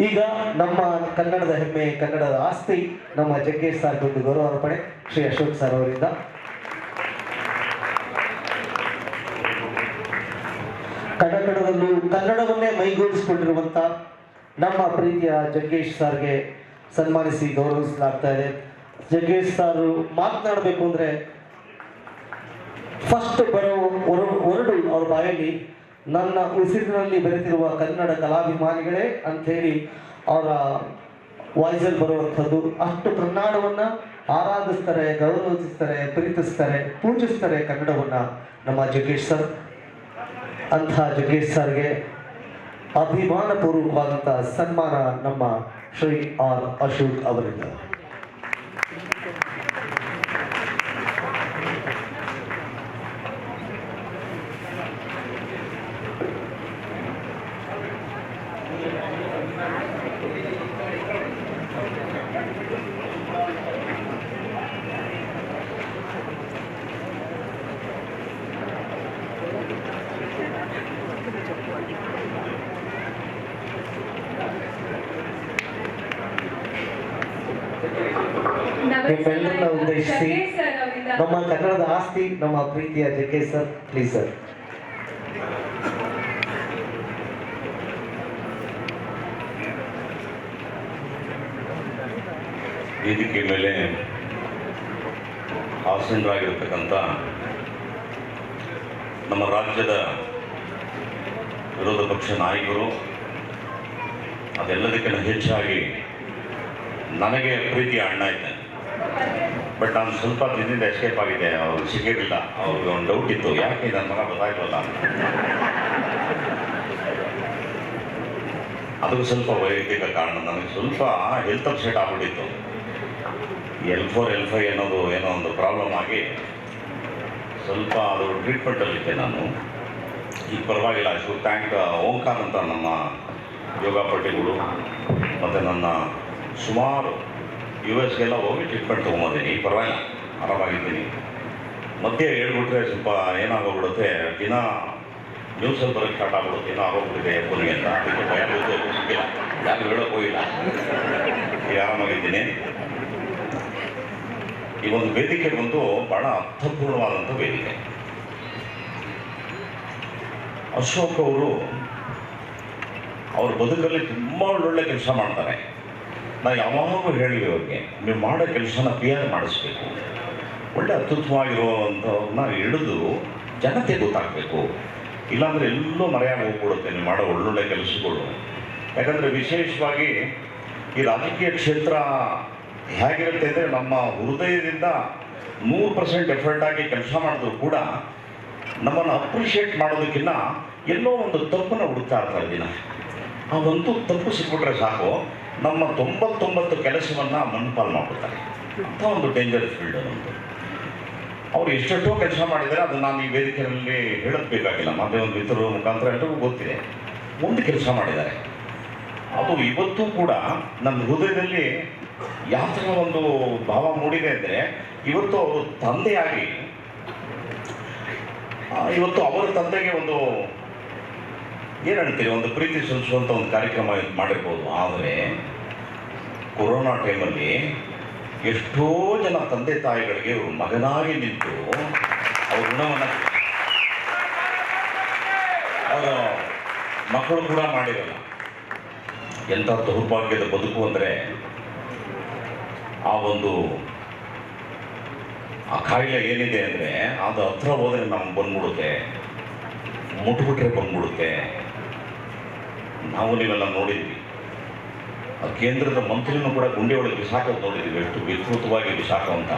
ಈಗ ನಮ್ಮ ಕನ್ನಡದ ಹೆಮ್ಮೆ, ಕನ್ನಡದ ಆಸ್ತಿ ನಮ್ಮ ಜಗ್ಗೇಶ್ ಸರ್ ಒಂದು ಗೌರವ ಅರ್ಪಣೆ ಶ್ರೀ ಅಶೋಕ್ ಸರ್ ಅವರಿಂದ. ಕನ್ನಡದಲ್ಲೂ ಕನ್ನಡವನ್ನೇ ಮೈಗೂಡಿಸಿಕೊಂಡಿರುವಂತ ನಮ್ಮ ಪ್ರೀತಿಯ ಜಗ್ಗೇಶ್ ಸರ್ಗೆ ಸನ್ಮಾನಿಸಿ ಗೌರವಿಸಲಾಗ್ತಾ ಇದೆ. ಜಗ್ಗೇಶ್ ಸರ್ ಮಾತನಾಡಬೇಕು ಅಂದ್ರೆ ಫಸ್ಟ್ ಬರೋ ಹೊರ- ಹೊರಡು ಅವ್ರ ಬಾಯಲ್ಲಿ ನನ್ನ ಉಸಿರಿನಲ್ಲಿ ಬೆರೆತಿರುವ ಕನ್ನಡ ಕಲಾಭಿಮಾನಿಗಳೇ ಅಂಥೇಳಿ ಅವರ ವಾಯ್ಸಲ್ಲಿ ಬರುವಂಥದ್ದು. ಅಷ್ಟು ಕನ್ನಡವನ್ನ ಆರಾಧಿಸ್ತಾರೆ, ಗೌರವಿಸ್ತಾರೆ, ಪ್ರೀತಿಸ್ತಾರೆ, ಪೂಜಿಸ್ತಾರೆ ಕನ್ನಡವನ್ನ ನಮ್ಮ ಜಗ್ಗೇಶ್ ಸರ್. ಅಂಥ ಜಗ್ಗೇಶ್ ಸರ್ಗೆ ಅಭಿಮಾನಪೂರ್ವಕವಾದಂಥ ಸನ್ಮಾನ ನಮ್ಮ ಶ್ರೀ ಆರ್ ಅಶೋಕ್ ಅವರಿಂದ. ಆಸ್ತಿ ನಮ್ಮ ಪ್ರೀತಿಯ ಜಗ್ಗೇಶ್ ಸರ್ ಪ್ಲೀಸ್ ಸರ್ ವೇದಿಕೆ ಮೇಲೆ ಆಸೀನರಾಗಿರ್ತಕ್ಕಂಥ ನಮ್ಮ ರಾಜ್ಯದ ವಿರೋಧ ಪಕ್ಷ ನಾಯಕರು, ಅದೆಲ್ಲದಕ್ಕಿಂತ ಹೆಚ್ಚಾಗಿ ನನಗೆ ಪ್ರೀತಿಯ ಅಣ್ಣ ಇದ್ದಾನೆ. ಬಟ್ ನಾನು ಸ್ವಲ್ಪ ದಿನದಿಂದ ಎಸ್ಕೇಪ್ ಆಗಿದೆ ಅವ್ರು ಸಿಕ್ಕಿರಲಿಲ್ಲ ಅವ್ರಿಗೆ ಒಂದು ಡೌಟ್ ಇತ್ತು. ಯಾಕೆ ನನ್ನ ಮಗ ಗೊತ್ತಾಯ್ತಲ್ಲ ಅದಕ್ಕೆ ಸ್ವಲ್ಪ ವೈಯಕ್ತಿಕ ಕಾರಣ. ನನಗೆ ಸ್ವಲ್ಪ ಹೆಲ್ತ್ ಅಪ್ಸೆಟ್ ಆಗ್ಬಿಟ್ಟಿತ್ತು. ಎಲ್ ಫೋರ್ ಎಲ್ ಫೈ ಅನ್ನೋದು ಏನೋ ಒಂದು ಪ್ರಾಬ್ಲಮ್ ಆಗಿ ಸ್ವಲ್ಪ ಅದು ಟ್ರೀಟ್ಮೆಂಟಲ್ಲಿದ್ದೆ ನಾನು. ಈಗ ಪರವಾಗಿಲ್ಲ. ಶು ಥ್ಯಾಂಕ್ ಓಂಕಾರ್ ಅಂತ ನಮ್ಮ ಪಟ್ಟಿಗಳು ಮತ್ತು ನನ್ನ ಸುಮಾರು ಯು ಎಸ್ಗೆಲ್ಲ ಹೋಗಿ ಟ್ರೀಟ್ಮೆಂಟ್ ತೊಗೊಂಬಂದಿನಿ. ಪರವಾಗಿಲ್ಲ. ಆರಾಮಾಗಿದ್ದೀನಿ. ಮಧ್ಯೆ ಹೇಳ್ಬಿಟ್ರೆ ಸ್ವಲ್ಪ ಏನಾಗೋಗ್ಬಿಡುತ್ತೆ, ದಿನ ನ್ಯೂಸಲ್ಲಿ ಬರೋಕ್ಕೆ ಸ್ಟಾರ್ಟ್ ಆಗ್ಬಿಡುತ್ತೆ. ಏನೋ ಆಗೋಗ್ಬಿಟ್ಟಿದೆ ಫೋನಿಗೆ ಅಂತ. ಅದಕ್ಕೆ ಭಯ ಬೀಳುತ್ತೆ. ಸಿಕ್ಕಿಲ್ಲ. ಯಾರು ಹೇಳೋಕೆ ಹೋಗಿಲ್ಲ. ಈಗ ಆರಾಮಾಗಿದ್ದೀನಿ. ಈ ಒಂದು ವೇದಿಕೆ ಬಂದು ಬಹಳ ಅರ್ಥಪೂರ್ಣವಾದಂಥ ವೇದಿಕೆ. ಅಶೋಕ್ ಅವರು, ಅವ್ರ ಬದುಕಲ್ಲಿ ತುಂಬ ಒಳ್ಳೊಳ್ಳೆ ಕೆಲಸ ಮಾಡ್ತಾರೆ. ನಾನು ಯಾವಾಗಲೂ ಹೇಳಿ ಅವ್ರಿಗೆ, ನೀವು ಮಾಡೋ ಕೆಲಸನ ಪಿ ಆರ್ ಮಾಡಿಸ್ಬೇಕು. ಒಳ್ಳೆ ಅತ್ಯುತ್ತಮವಾಗಿರುವಂಥವ್ರನ್ನ ಹಿಡಿದು ಜನತೆ ಗೊತ್ತಾಗಬೇಕು. ಇಲ್ಲಾಂದರೆ ಎಲ್ಲೋ ಮರೆಯಾಗಿ ಹೋಗ್ಬಿಡುತ್ತೆ ನೀವು ಮಾಡೋ ಒಳ್ಳೊಳ್ಳೆ ಕೆಲಸಗಳು. ಯಾಕಂದರೆ ವಿಶೇಷವಾಗಿ ಈ ರಾಜಕೀಯ ಕ್ಷೇತ್ರ ಹೇಗಿರುತ್ತೆ ಅಂದರೆ ನಮ್ಮ ಹೃದಯದಿಂದ ನೂರು ಪರ್ಸೆಂಟ್ ಎಫರ್ಟ್ ಆಗಿ ಕೆಲಸ ಮಾಡಿದ್ರು ಕೂಡ ನಮ್ಮನ್ನು ಅಪ್ರಿಷಿಯೇಟ್ ಮಾಡೋದಕ್ಕಿಂತ ಎಲ್ಲೋ ಒಂದು ತಪ್ಪನ್ನು ಹುಡುಕ್ತಾ ಇರ್ತಾರೆ ದಿನ ಆ ಒಂದು ತಪ್ಪು ಸಿಕ್ಬಿಟ್ರೆ ಸಾಕು. ನಮ್ಮ ತೊಂಬತ್ತೊಂಬತ್ತು ಕೆಲಸವನ್ನು ಮಣ್ಣಪಾಲು ಮಾಡ್ಬಿಡ್ತಾರೆ. ಅಂಥ ಒಂದು ಡೇಂಜರ್ ಫೀಲ್ಡ್ ಅದೊಂದು ಅವ್ರು ಎಷ್ಟೆಷ್ಟೋ ಕೆಲಸ ಮಾಡಿದರೆ ಅದು ನಾನು ಈ ವೇದಿಕೆಯಲ್ಲಿ ಹೇಳೋದು ಬೇಕಾಗಿಲ್ಲ ಒಂದು ಮಿತ್ರರ ಮುಖಾಂತರ ಎಲ್ಲರಿಗೂ ಗೊತ್ತಿದೆ. ಒಂದು ಕೆಲಸ ಮಾಡಿದ್ದಾರೆ. ಅದು ಇವತ್ತು ಕೂಡ ನನ್ನ ಹೃದಯದಲ್ಲಿ ಯಾವ ಒಂದು ಭಾವ ಮೂಡಿದೆ ಅಂದರೆ, ಇವತ್ತು ಅವರು ತಂದೆಯಾಗಿ ಇವತ್ತು ಅವರ ತಂದೆಗೆ ಒಂದು, ಏನು ಹೇಳ್ತೀರಿ, ಒಂದು ಪ್ರೀತಿ ಸಲ್ಲಿಸುವಂಥ ಒಂದು ಕಾರ್ಯಕ್ರಮ ಮಾಡಿರ್ಬೋದು. ಆದರೆ ಕೊರೋನಾ ಟೈಮಲ್ಲಿ ಎಷ್ಟೋ ಜನ ತಂದೆ ತಾಯಿಗಳಿಗೆ ಇವರು ಮಗನಾಗಿ ನಿಂತು ಅವ್ರ ಋಣವನ್ನು ಅವರ ಮಕ್ಕಳು ಕೂಡ ಮಾಡಿರಲ್ಲ. ಎಂಥ ದೌರ್ಭಾಗ್ಯದ ಬದುಕು ಅಂದರೆ ಆ ಒಂದು ಆ ಕಾಯಿಲೆ ಏನಿದೆ ಅಂದರೆ ಅದು ಹತ್ರ ಹೋದರೆ ನಮ್ಗೆ ಬಂದ್ಬಿಡುತ್ತೆ, ಮುಟ್ಬಿಟ್ರೆ ಬಂದ್ಬಿಡುತ್ತೆ. ನಾವು ನೀವೆಲ್ಲ ನೋಡಿದ್ವಿ. ಕೇಂದ್ರದ ಮಂತ್ರಿಯನ್ನು ಕೂಡ ಗುಂಡಿ ಒಳಗೆ ಬಿಸಾಕೋದು ನೋಡಿದ್ವಿ ಎಷ್ಟು ವಿಕೃತವಾಗಿ ಬಿಸಾಕುವಂಥ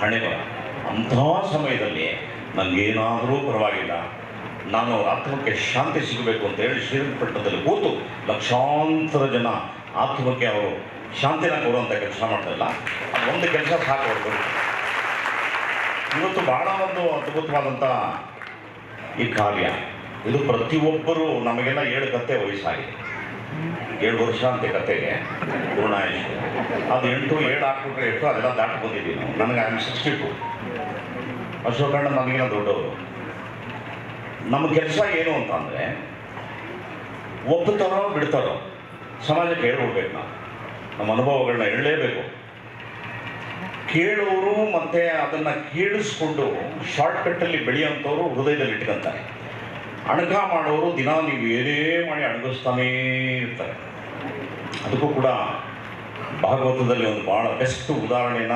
ಹಣೆ ಬರ. ಅಂಥ ಸಮಯದಲ್ಲಿ ನನಗೇನಾದರೂ ಪರವಾಗಿಲ್ಲ. ನಾನು ಆತ್ಮಕ್ಕೆ ಶಾಂತಿ ಸಿಗಬೇಕು ಅಂತ ಹೇಳಿ ಶ್ರೀರಂಗಪಟ್ಟಣದಲ್ಲಿ ಕೂತು ಲಕ್ಷಾಂತರ ಜನ ಆತ್ಮಕ್ಕೆ ಅವರು ಶಾಂತಿನ ಕೊಡುವಂಥ ಕೆಲಸ ಮಾಡ್ತಾರಲ್ಲ ಒಂದು ಕೆಲಸ ಸಾಕು ಇವತ್ತು ಬಹಳ ಒಂದು ಅದ್ಭುತವಾದಂಥ ಈ ಕಾರ್ಯ. ಇದು ಪ್ರತಿಯೊಬ್ಬರು ನಮಗೆಲ್ಲ ಏಳು ಕತೆ ವಯಸ್ಸಾಗಿದೆ. ಏಳು ವರ್ಷ ಅಂತ ಕತೆಗೆ ಪೂರ್ಣಾಯಿಸಿ ಅದು ಎಂಟು, ಏಳು ಹಾಕ್ಬಿಟ್ರೆ ಎಷ್ಟು ಅದೆಲ್ಲ ದಾಟಿ ಬಂದಿದ್ದೀವಿ ನಾವು. ನನಗೆ ಐ ಸಿಕ್ಸ್ಟಿ ಟು. ಅಶೋಕಣ್ಣ ದೊಡ್ಡವರು. ನಮ್ಮ ಕೆಲಸ ಏನು ಅಂತ ಅಂದರೆ, ಒಪ್ಪುತ್ತಾರೋ ಬಿಡ್ತಾರೋ, ಸಮಾಜಕ್ಕೆ ಹೇಳ್ಬಿಡ್ಬೇಕು ನಾವು. ನಮ್ಮ ಅನುಭವಗಳನ್ನ ಹೇಳಲೇಬೇಕು. ಕೇಳೋರು ಮತ್ತೆ ಅದನ್ನು ಕೇಳಿಸ್ಕೊಂಡು ಶಾರ್ಟ್ಕಟ್ಟಲ್ಲಿ ಬೆಳೆಯೋಂಥವ್ರು ಹೃದಯದಲ್ಲಿ ಇಟ್ಕೊಂತಾರೆ ಅಣಗ ಮಾಡೋರು ದಿನ ನೀವು ಏನೇ ಮಾಡಿ ಅಣಗಿಸ್ತಾನೇ ಇರ್ತಾರೆ. ಅದಕ್ಕೂ ಕೂಡ ಭಾಗವತದಲ್ಲಿ ಒಂದು ಭಾಳ ಬೆಸ್ಟ್ ಉದಾಹರಣೆನ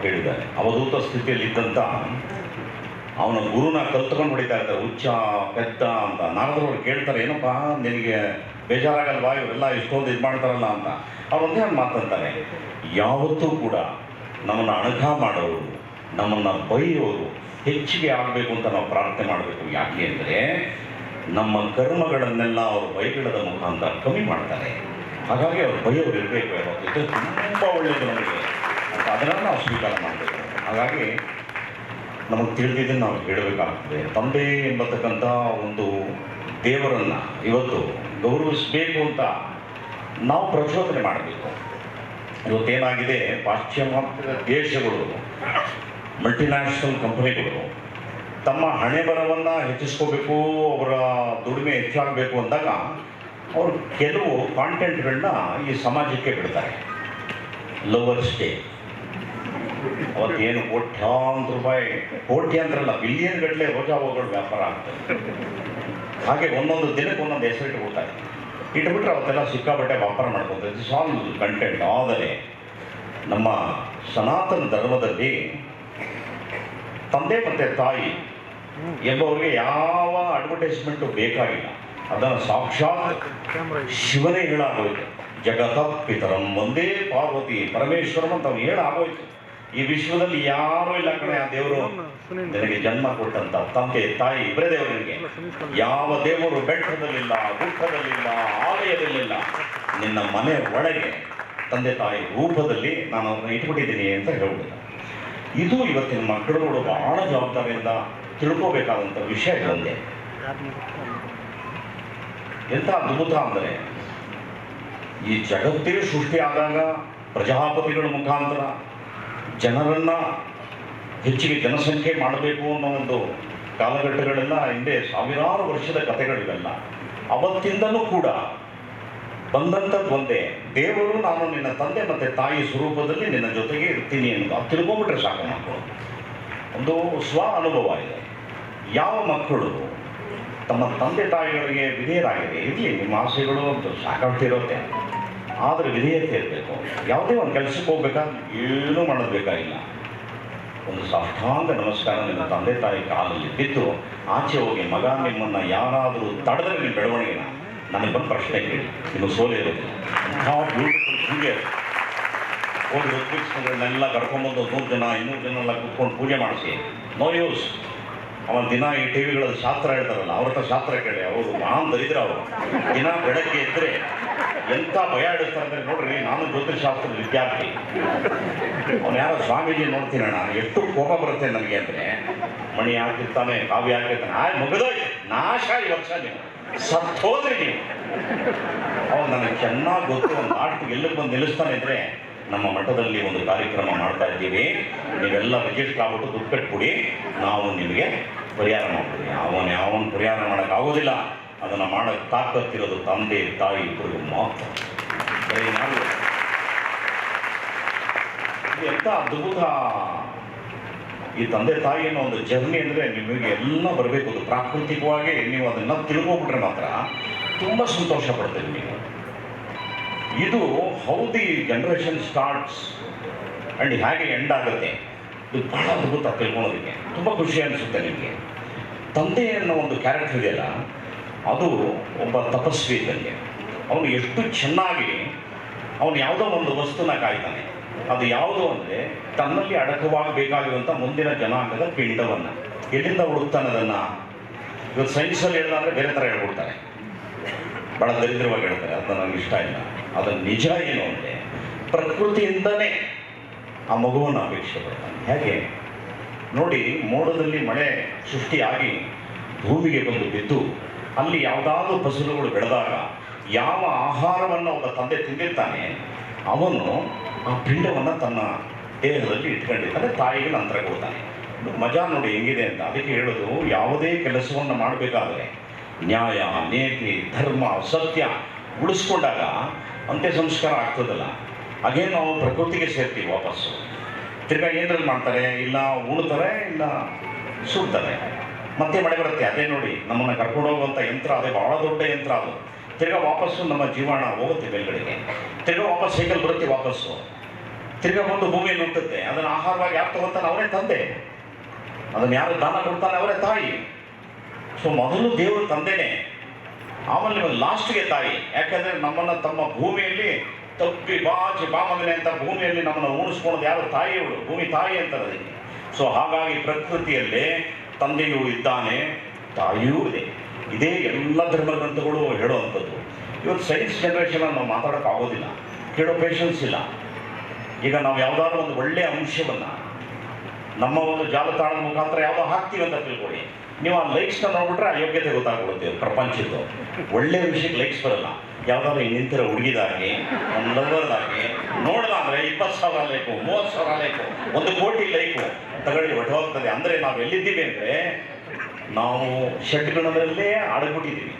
ಹೇಳಿದ್ದಾರೆ. ಅವಧೂತ ಸ್ಥಿತಿಯಲ್ಲಿದ್ದಂಥ ಅವನ ಗುರುನ ಕಲ್ತ್ಕೊಂಡು ಹೊಡಿತಾ ಇರ್ತಾರೆ. ಹುಚ್ಚ, ಪೆದ್ದ ಅಂತ. ನಾರದವ್ರು ಕೇಳ್ತಾರೆ, ಏನಪ್ಪ, ನಿನಗೆ ಬೇಜಾರಾಗಲ್ವಾ? ಇವರೆಲ್ಲ ಇಷ್ಟೊಂದು ಇದು ಮಾಡ್ತಾರಲ್ಲ ಅಂತ. ಅವ್ರು ಒಂದೇ ಒಂದು ಮಾತಂತಾರೆ. ಯಾವತ್ತೂ ಕೂಡ ನಮ್ಮನ್ನು ಅಣಕ ಮಾಡೋರು, ನಮ್ಮನ್ನು ಬೈಯೋರು ಹೆಚ್ಚಿಗೆ ಆಗಬೇಕು ಅಂತ ನಾವು ಪ್ರಾರ್ಥನೆ ಮಾಡಬೇಕು ಯಾಕೆ ಅಂದರೆ ನಮ್ಮ ಕರ್ಮಗಳನ್ನೆಲ್ಲ ಅವರು ಭಯಗಳದ ಮುಖಾಂತರ ಕಮ್ಮಿ ಮಾಡ್ತಾರೆ. ಹಾಗಾಗಿ ಅವ್ರು ಭಯ ಯಾವತ್ತು ಇದು ತುಂಬ ಒಳ್ಳೆಯದು ನಮಗೆ. ಅಂತ ಅದನ್ನು ನಾವು ಸ್ವೀಕಾರ ಮಾಡಬೇಕು. ಹಾಗಾಗಿ ನಮಗೆ ತಿಳಿದಿದ್ದನ್ನು ನಾವು ಹೇಳಬೇಕಾಗ್ತದೆ. ತಂದೆ ಎಂಬತಕ್ಕಂಥ ಒಂದು ದೇವರನ್ನು ಇವತ್ತು ಗೌರವಿಸಬೇಕು ಅಂತ ನಾವು ಪ್ರಚೋದನೆ ಮಾಡಬೇಕು. ಇವತ್ತೇನಾಗಿದೆ? ಪಾಶ್ಚಿಮಾತ್ಯ ದೇಶಗಳು ಮಲ್ಟಿನ್ಯಾಷನಲ್ ಕಂಪನಿಗಳು ತಮ್ಮ ಹಣೆ ಬರವನ್ನು ಹೆಚ್ಚಿಸ್ಕೋಬೇಕು, ಅವರ ದುಡಿಮೆ ಹೆಚ್ಚಾಗಬೇಕು ಅಂದಾಗ ಅವರು ಕೆಲವು ಕಾಂಟೆಂಟ್ಗಳನ್ನ ಈ ಸಮಾಜಕ್ಕೆ ಬಿಡ್ತಾರೆ. ಲೋವರ್ ಸ್ಟೇ ಅವತ್ತೇನು ಕೋಟ್ಯಾಂತರ ರೂಪಾಯಿ, ಕೋಟ್ಯಾಂತರಲ್ಲ ಬಿಲಿಯನ್ ಗಟ್ಟಲೆ ರೋಜಾವುಗಳು ವ್ಯಾಪಾರ ಆಗ್ತದೆ ಹಾಗೆ ಒಂದೊಂದು ದಿನಕ್ಕೆ ಒಂದೊಂದು ಹೆಸರು ಇಟ್ಬಿಡ್ತಾರೆ ಇಟ್ಬಿಟ್ರೆ ಅವತ್ತೆಲ್ಲ ಸಿಕ್ಕಾಪಟ್ಟೆ ವ್ಯಾಪಾರ ಮಾಡ್ಕೊತಾರೆ. ಇಟ್ಸ್ ಆಲ್ ಕಂಟೆಂಟ್ ಆದರೆ ನಮ್ಮ ಸನಾತನ ಧರ್ಮದಲ್ಲಿ ತಂದೆ ಮತ್ತೆ ತಾಯಿ ಎಂಬವರಿಗೆ ಯಾವ ಅಡ್ವರ್ಟೈಸ್ಮೆಂಟು ಬೇಕಾಗಿಲ್ಲ. ಅದನ್ನು ಸಾಕ್ಷಾತ್ ಶಿವನೇ ಹೇಳಾಗೋಯ್ತು. ಜಗತ ಪಿತರಂ ಒಂದೇ ಪಾರ್ವತಿ ಪರಮೇಶ್ವರಂ ಅಂತ ಅವ್ನು ಹೇಳಾಗೋಯ್ತು. ಈ ವಿಶ್ವದಲ್ಲಿ ಯಾರೂ ಇಲ್ಲ ಕಣೆ ಆ ದೇವರು. ನನಗೆ ಜನ್ಮ ಕೊಟ್ಟಂತ ತಂದೆ, ತಾಯಿ ಇಬ್ಬರೇ ದೇವರಿಗೆ ಯಾವ ದೇವರು ಬೆಟ್ಟದಲ್ಲಿಲ್ಲ, ಗುಡ್ಡದಲ್ಲಿಲ್ಲ, ಆಲಯದಲ್ಲಿಲ್ಲ. ನಿನ್ನ ಮನೆ ಒಳಗೆ ತಂದೆ ತಾಯಿ ರೂಪದಲ್ಲಿ ನಾನು ಅವ್ರನ್ನ ಇಟ್ಬಿಟ್ಟಿದ್ದೀನಿ ಅಂತ ಹೇಳ್ಬಿಟ್ಟಿದ್ದ ಇದು ಇವತ್ತಿನ ಮಕ್ಕಳುಗಳು ಬಹಳ ಜವಾಬ್ದಾರಿಯಿಂದ ತಿಳ್ಕೋಬೇಕಾದಂಥ ವಿಷಯ ಇರುತ್ತೆ ಎಂಥ ಅದ್ಭುತ ಅಂದರೆ ಈ ಜಗತ್ತೇ ಸೃಷ್ಟಿಯಾದಾಗ ಪ್ರಜಾಪತಿಗಳ ಮುಖಾಂತರ ಜನರನ್ನ ಹೆಚ್ಚಿಗೆ ಜನಸಂಖ್ಯೆ ಮಾಡಬೇಕು ಅನ್ನೋ ಒಂದು ಕಾಲಘಟ್ಟಗಳೆಲ್ಲ ಹಿಂದೆ ಸಾವಿರಾರು ವರ್ಷದ ಕಥೆಗಳಿವೆಲ್ಲ. ಅವತ್ತಿಂದಲೂ ಕೂಡ ಬಂದಂಥದ್ದು ಒಂದೇ ದೇವರು ನಾನು ನಿನ್ನ ತಂದೆ ಮತ್ತು ತಾಯಿ ಸ್ವರೂಪದಲ್ಲಿ ನಿನ್ನ ಜೊತೆಗೆ ಇರ್ತೀನಿ ಅನ್ನೋದು ಅದು ತಿಳ್ಕೊಂಬಿಟ್ರೆ ಸಾಕು ಮಕ್ಕಳು. ಒಂದು ಸ್ವ ಅನುಭವ ಇದೆ. ಯಾವ ಮಕ್ಕಳು ತಮ್ಮ ತಂದೆ ತಾಯಿಗಳಿಗೆ ವಿಧೇಯರಾಗಿದೆ ಇರಲಿ, ನಿಮ್ಮ ಆಸೆಗಳು ಅಂತ ಸಾಕಷ್ಟು ಇರುತ್ತೆ. ಆದರೆ ವಿಧೇಯತೆ ಇರಬೇಕು. ಯಾವುದೇ ಒಂದು ಕೆಲಸಕ್ಕೆ ಹೋಗ್ಬೇಕಾ? ಏನೂ ಮಾಡೋದು ಒಂದು ಸಾಷ್ಟಾಂಗ ನಮಸ್ಕಾರ ನಿಮ್ಮ ತಂದೆ ತಾಯಿ ಕಾಲಲ್ಲಿ ಬಿದ್ದು ಆಚೆ ಹೋಗಿ ಮಗ ನಿಮ್ಮನ್ನು ಯಾರಾದರೂ ತಡೆದ್ರೆ ನಿಮ್ಮ ಬೆಳವಣಿಗೆನ. ನನಗೆ ಬಂದು ಪ್ರಶ್ನೆ ಕೇಳಿ. ಇನ್ನು ಸೋಲೆ ಇರೋದು ಅಂಥ ಬ್ಯೂಟಿಫುಲ್ ಪೂಜೆ ಹೋಗಿ ಋತ್ವಿಕ್ಸ್ಗಳನ್ನೆಲ್ಲ ಕರ್ಕೊಂಬಂದು ನೂರು ಜನ, ಇನ್ನೂರು ಜನ ಎಲ್ಲ ಕೂತ್ಕೊಂಡು ಪೂಜೆ ಮಾಡಿಸಿ. ನೋ ಯೂಸ್ ಅವನ ದಿನ ಈ ಟಿ ವಿಗಳಲ್ಲಿ ಶಾಸ್ತ್ರ ಹೇಳ್ತಾರಲ್ಲ, ಅವ್ರ ಹತ್ರ ಶಾಸ್ತ್ರ ಕೇಳಿ. ಅವರು ನಾನು ದರಿದ್ರ ಅವರು. ದಿನ ಬೆಳಗ್ಗೆ ಇದ್ರೆ ಎಂಥ ಭಯ ಇಡಿಸ್ತಾರೆ ಅಂದರೆ ನೋಡ್ರಿ, ನಾನು ಜ್ಯೋತಿಷಾಸ್ತ್ರದ ವಿದ್ಯಾರ್ಥಿ. ಅವನು ಯಾರೋ ಸ್ವಾಮೀಜಿ ನೋಡ್ತೀನಣ್ಣ ಎಷ್ಟು ಕೋಪ ಬರುತ್ತೆ ನನಗೆ ಅಂದರೆ. ಮಣಿ ಹಾಕಿರ್ತಾನೆ, ಕಾವ್ಯ ಹಾಕಿರ್ತಾನೆ. ಆ ಮುಗಿದೋಯ್ತು. ನಾಶ ಈ ವರ್ಷ ನೀವು. ಸತ್ತೋದ್ರಿ ನೀವು ಅವ್ರು ನನಗೆ ಚೆನ್ನಾಗಿ ಗೊತ್ತು, ಒಂದು ಎಲ್ಲಕ್ಕೆ ಬಂದು ನಿಲ್ಲಿಸ್ತಾನೆ ಇದ್ರೆ ನಮ್ಮ ಮಠದಲ್ಲಿ ಒಂದು ಕಾರ್ಯಕ್ರಮ ಮಾಡ್ತಾ ಇದ್ದೀವಿ. ನೀವೆಲ್ಲ ರಿಜಿಸ್ಟರ್ ಆಗ್ಬಿಟ್ಟು ದುಡ್ಡು ಕಟ್ಬಿಡಿ. ನಾವು ನಿಮಗೆ ಪರಿಹಾರ ಮಾಡ್ತೀವಿ. ಅವನು ಯಾವನು ಪರಿಹಾರ ಮಾಡೋಕ್ಕಾಗೋದಿಲ್ಲ ಅದನ್ನು ಮಾಡೋಕ್ಕೆ ತಾಕತ್ತಿರೋದು ತಂದೆ, ತಾಯಿ ಇಬ್ಬರಿಗೂ ಮಾತ್ರ. ಎಂಥ ಅದ್ಭುತ. ಈ ತಂದೆ ತಾಯಿ ಅನ್ನೋ ಒಂದು ಜರ್ನಿ ಅಂದರೆ ನಿಮಗೆ ಎಲ್ಲ ಬರಬೇಕು. ಅದು ಪ್ರಾಕೃತಿಕವಾಗಿ ನೀವು ಅದನ್ನು ತಿಳ್ಕೊಬಿಟ್ರೆ ಮಾತ್ರ ತುಂಬ ಸಂತೋಷ ಪಡ್ತೀರಿ ನೀವು. ಇದು how the generation starts and ಹೇಗೆ ಎಂಡ್ ಆಗುತ್ತೆ. ಇದು ಬಹಳ ಅದ್ಭುತ ತಿಳ್ಕೊಳೋದಕ್ಕೆ ತುಂಬ ಖುಷಿ ಅನಿಸುತ್ತೆ ನಿಮಗೆ. ತಂದೆ ಅನ್ನೋ ಒಂದು ಕ್ಯಾರೆಕ್ಟರ್ ಇದೆಯಲ್ಲ, ಅದು ಒಬ್ಬ ತಪಸ್ವಿ ಇದ್ದಂಗೆ. ಅವನು ಎಷ್ಟು ಚೆನ್ನಾಗಿ, ಅವನು ಯಾವುದೋ ಒಂದು ವಸ್ತುನ ಕಾಯ್ತಾನೆ. ಅದು ಯಾವುದು ಅಂದರೆ ತನ್ನಲ್ಲಿ ಅಡಕವಾಗಬೇಕಾಗಿರುವಂಥ ಮುಂದಿನ ಜನಾಂಗದ ಪಿಂಡವನ್ನು ಎಲ್ಲಿಂದ ಹುಡುಕ್ತಾನೆ ಅದನ್ನು ಇವತ್ತು ಸೈನ್ಸಲ್ಲಿ ಹೇಳಿದ್ರೆ ಬೇರೆ ಥರ ಹೇಳ್ಬಿಡ್ತಾರೆ ಭಾಳ ದರಿದ್ರವಾಗಿ ಹೇಳ್ತಾರೆ ಅದು ನನಗೆ ಇಷ್ಟ ಇಲ್ಲ. ಅದರ ನಿಜ ಏನು ಅಂದರೆ ಪ್ರಕೃತಿಯಿಂದನೇ ಆ ಮಗುವನ್ನು ಅಪೇಕ್ಷೆ ಪಡ್ತಾನೆ. ಹೇಗೆ? ನೋಡಿ, ಮೋಡದಲ್ಲಿ ಮಳೆ ಸೃಷ್ಟಿಯಾಗಿ ಭೂಮಿಗೆ ಬಂದು ಬಿದ್ದು ಅಲ್ಲಿ ಯಾವುದಾದ್ರೂ ಫಸಲುಗಳು ಬೆಳೆದಾಗ ಯಾವ ಆಹಾರವನ್ನು ಒಬ್ಬ ತಂದೆ ತಿಂದಿರ್ತಾನೆ, ಅವನು ಆ ಪಿಂಡವನ್ನು ತನ್ನ ದೇಹದಲ್ಲಿ ಇಟ್ಕೊಂಡಿರ್ತಾನೆ ತಾಯಿಗೆ ನಂತರ ಕೊಡ್ತಾನೆ. ಮಜಾ ನೋಡಿ ಹೆಂಗಿದೆ ಅಂತ. ಅದಕ್ಕೆ ಹೇಳೋದು, ಯಾವುದೇ ಕೆಲಸವನ್ನು ಮಾಡಬೇಕಾದ್ರೆ ನ್ಯಾಯ, ನೀತಿ, ಧರ್ಮ, ಸತ್ಯ ಉಳಿಸ್ಕೊಂಡಾಗ ಅಂತ್ಯ ಸಂಸ್ಕಾರ ಆಗ್ತದಲ್ಲ. ಹಾಗೇ ನಾವು ಪ್ರಕೃತಿಗೆ ಸೇರ್ತೀವಿ ವಾಪಸ್ಸು. ತಿರ್ಗಾ ಏನ್ರಲ್ಲಿ ಮಾಡ್ತಾರೆ? ಇಲ್ಲ ಉಣ್ತಾರೆ, ಇಲ್ಲ ಸುಡ್ತಾರೆ. ಮತ್ತೆ ಮಳೆ ಬರುತ್ತೆ. ಅದೇ ನೋಡಿ ನಮ್ಮನ್ನು ಕರ್ಕೊಂಡು ಹೋಗುವಂಥ ಯಂತ್ರ, ಅದೇ ಬಹಳ ದೊಡ್ಡ ಯಂತ್ರ ಅದು. ತಿರ್ಗಾ ವಾಪಸ್ಸು ನಮ್ಮ ಜೀವನ ಹೋಗುತ್ತೆ ಮೇಲ್ಗಡೆಗೆ ತಿರ್ಗಾ ವಾಪಸ್ ಸೈಕಲ್ ಬರುತ್ತೆ ವಾಪಸ್ಸು? ತಿರ್ಗಾ ಬಂದು ಭೂಮಿ ಹುಟ್ಟುತ್ತೆ ಅದನ್ನು ಆಹಾರವಾಗಿ ಯಾರು ತಗೋತಾನೆ? ಅವರೇ ತಂದೆ. ಅದನ್ನು ಯಾರು ದಾನ ಕೊಡ್ತಾನೆ? ಅವರೇ ತಾಯಿ. ಸೊ ಮೊದಲು ದೇವರು ತಂದೆನೇ. ಆಮೇಲೆ ಲಾಸ್ಟ್ಗೆ ತಾಯಿ. ಯಾಕಂದ್ರೆ ನಮ್ಮನ್ನ ತಮ್ಮ ಭೂಮಿಯಲ್ಲಿ ತಪ್ಪಿ ಬಾಚಿ ಬಾಮಗನೆ ಅಂತ ಭೂಮಿಯಲ್ಲಿ ನಮ್ಮನ್ನು ಉಣಿಸ್ಕೊಳ್ಳೋದು ಯಾರು? ತಾಯಿಯವಳು ಭೂಮಿ ತಾಯಿ ಅಂತಾರೆ ಅದಕ್ಕೆ. ಸೊ ಹಾಗಾಗಿ ಪ್ರಕೃತಿಯಲ್ಲೇ ತಂದೆಯೂ ಇದ್ದಾನೆ, ತಾಯಿಯೂ ಇದೆ. ಇದೇ ಎಲ್ಲ ಧರ್ಮಗ್ರಂಥಗಳು ಹೇಳುವಂಥದ್ದು. ಇವತ್ತು ಸೈನ್ಸ್ ಜನ್ರೇಷನ್ ನಾವು ಮಾತಾಡೋಕ್ಕಾಗೋದಿಲ್ಲ ಕೇಳೋ ಪೇಷನ್ಸ್ ಇಲ್ಲ. ಈಗ ನಾವು ಯಾವುದಾದ್ರೂ ಒಂದು ಒಳ್ಳೆಯ ಅಂಶವನ್ನು ನಮ್ಮ ಒಂದು ಜಾಲತಾಣದ ಮುಖಾಂತರ ಯಾವುದೋ ಹಾಕ್ತೀವಿ ಅಂತ ತಿಳ್ಕೊಳ್ಳಿ. ನೀವು ಆ ಲೈಕ್ಸ್ನ ನೋಡ್ಬಿಟ್ರೆ ಆ ಯೋಗ್ಯತೆ ಗೊತ್ತಾಗ್ಬಿಡುತ್ತೆ ಪ್ರಪಂಚದ್ದು. ಒಳ್ಳೆ ವಿಷಯಕ್ಕೆ ಲೈಕ್ಸ್ ಬರಲ್ಲ. ಯಾವ್ದಾದ್ರು ನಿಂತಿರೋ ಹುಡುಗಿದಾಗಿ, ಒಂದು ಲವರ್ದಾಗಿ ಅಂದ್ರೆ ಇಪ್ಪತ್ತು ಸಾವಿರ ಲೈಕು ಮೂವತ್ತು ಸಾವಿರ ಲೈಕು ಒಂದು ಕೋಟಿ ಲೈಕು ತಗೊಳ್ಳಿ, ಒಟ್ಟು ಹೋಗ್ತದೆ. ಅಂದರೆ ನಾವು ಎಲ್ಲಿದ್ದೀವಿ ಅಂದರೆ ನಾವು ಷಟ್ಗಣದಲ್ಲೇ ಆಡಬಿಟ್ಟಿದ್ದೀವಿ.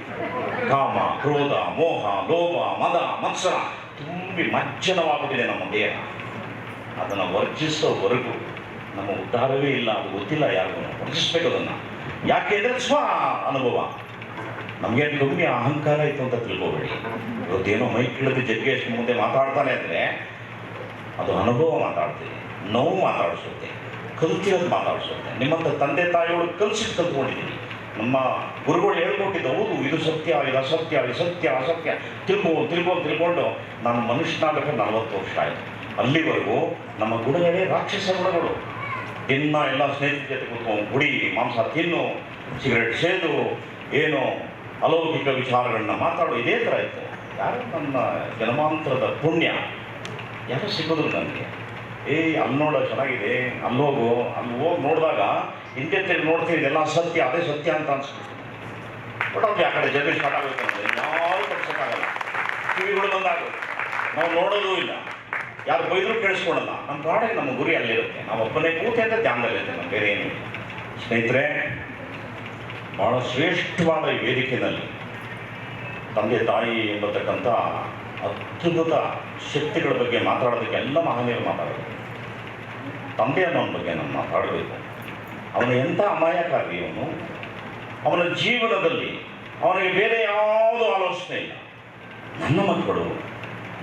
ಕಾಮ, ಕ್ರೋಧ, ಮೋಹ, ಲೋಭ, ಮದ, ಮತ್ಸರ ತುಂಬಿ ಮಜ್ಜನವಾಗುತ್ತಿದೆ ನಮ್ಮ ದೇಹ. ಅದನ್ನು ವರ್ಜಿಸೋವರೆಗೂ ನಮ್ಮ ಉದ್ಧಾರವೇ ಇಲ್ಲ, ಅದು ಗೊತ್ತಿಲ್ಲ ಯಾರಿಗೂ. ವರ್ಜಿಸ್ಬೇಕು ಅದನ್ನು. ಯಾಕೆ ಅಂದರೆ ಸ್ವ ಅನುಭವ. ನಮಗೆ ಕಮ್ಮಿ ಅಹಂಕಾರ ಇತ್ತು ಅಂತ ತಿಳ್ಕೊಬೇಡಿ. ಇವತ್ತೇನೋ ಮೈ ಕೀಳದು ಜಗ್ಗೇಶ್ ಮುಂದೆ ಮಾತಾಡ್ತಾನೆ ಅಂದರೆ ಅದು ಅನುಭವ ಮಾತಾಡ್ತೀವಿ, ನೋವು ಮಾತಾಡಿಸುತ್ತೆ ಕಲ್ತಿರೋದು ಮಾತಾಡ್ಸೋದು ನಿಮ್ಮಂಥ ತಂದೆ ತಾಯಿಗಳು ಕಲಿಸಿದ್ದು ಕಲ್ತ್ಕೊಂಡಿದ್ದೀನಿ ನಮ್ಮ ಗುರುಗಳು ಹೇಳ್ಕೊಟ್ಟಿದ್ದು ಹೌದು ಇದು ಸತ್ಯ, ಇದು ಅಸತ್ಯ, ಇದು ಸತ್ಯ, ಅಸತ್ಯ. ತಿಳ್ಕೊ ತಿಳ್ಕೊ, ತಿಳ್ಕೊಂಡು ನಾನು ಮನುಷ್ಯನಾಗಬೇಕು ನಲವತ್ತು ವರ್ಷ ಆಯಿತು. ಅಲ್ಲಿವರೆಗೂ ನಮ್ಮ ಗುಣಗಳೇ ರಾಕ್ಷಸ ಗುಣಗಳು ದಿನ ಎಲ್ಲ ಸ್ನೇಹಿತರ ಜೊತೆ ಕೂತ್ಕೊಂಡು ಗುಡಿ, ಮಾಂಸ ತಿನ್ನು, ಸಿಗರೆಟ್ ಸೇದು, ಏನು ಅಲೌಕಿಕ ವಿಚಾರಗಳನ್ನ ಮಾತಾಡೋ ಇದೇ ಥರ ಇತ್ತು. ಯಾರು ನನ್ನ ಜನಮಾಂತರದ ಪುಣ್ಯ? ಯಾರು ಸಿಗೋದಿಲ್ಲ ನನಗೆ? ಏ ಅಲ್ಲಿ ನೋಡ ಚೆನ್ನಾಗಿದೆ. ಅಲ್ಲಿ ಹೋಗು. ಅಲ್ಲಿ ಹೋಗಿ ನೋಡಿದಾಗ ಹಿಂದೆ ತಿರುಗಿ ನೋಡ್ತೀವಿ ಇದೆಲ್ಲ ಸತ್ಯ, ಅದೇ ಸತ್ಯ ಅಂತ ಅನ್ಸ್ಬಿಟ್ಟು ಬಟ್ ಅವ್ರಿಗೆ ಆ ಕಡೆ ಜನರಿಗೆ ಸ್ಟಾರ್ಟ್ ಆಗುತ್ತೆ ಯಾರು ಕಳ್ಸೋಕ್ಕಾಗಲ್ಲ ಕಿವಿಗಳು ಬಂದಾಗ ನಾವು ನೋಡೋದು ಇಲ್ಲ. ಯಾರು ಬೈದರೂ ಕೇಳಿಸ್ಕೊಡಲ್ಲ ನಮ್ಮ ಪ್ರಾಡಕ್ಟ್ ನಮ್ಮ ಗುರಿ ಅಲ್ಲಿರುತ್ತೆ. ನಾವು ಒಬ್ಬನೇ ಕೂತೆ ಅಂತ ಧ್ಯಾನದಲ್ಲಿರುತ್ತೆ ನಮ್ಮ ಬೇರೆ ಏನು ಸ್ನೇಹಿತರೆ, ಬಹಳ ಶ್ರೇಷ್ಠವಾದ ವೇದಿಕೆಯಲ್ಲಿ ತಂದೆ ತಾಯಿ ಎಂಬತಕ್ಕಂಥ ಅದ್ಭುತ ಶಕ್ತಿಗಳ ಬಗ್ಗೆ ಮಾತಾಡೋದಕ್ಕೆ ಎಲ್ಲ ಮಹನೀಯರು ಮಾತಾಡಬೇಕು ತಂದೆ ಅನ್ನೋನ ಬಗ್ಗೆ ನಾನು ಮಾತಾಡಬೇಕು. ಅವನು ಎಂಥ ಅಮಾಯಕಾರಿ ಅವನು ಅವನ ಜೀವನದಲ್ಲಿ ಅವನಿಗೆ ಬೇರೆ ಯಾವುದೂ ಆಲೋಚನೆ ಇಲ್ಲ. ನನ್ನ ಮಕ್ಕಳು,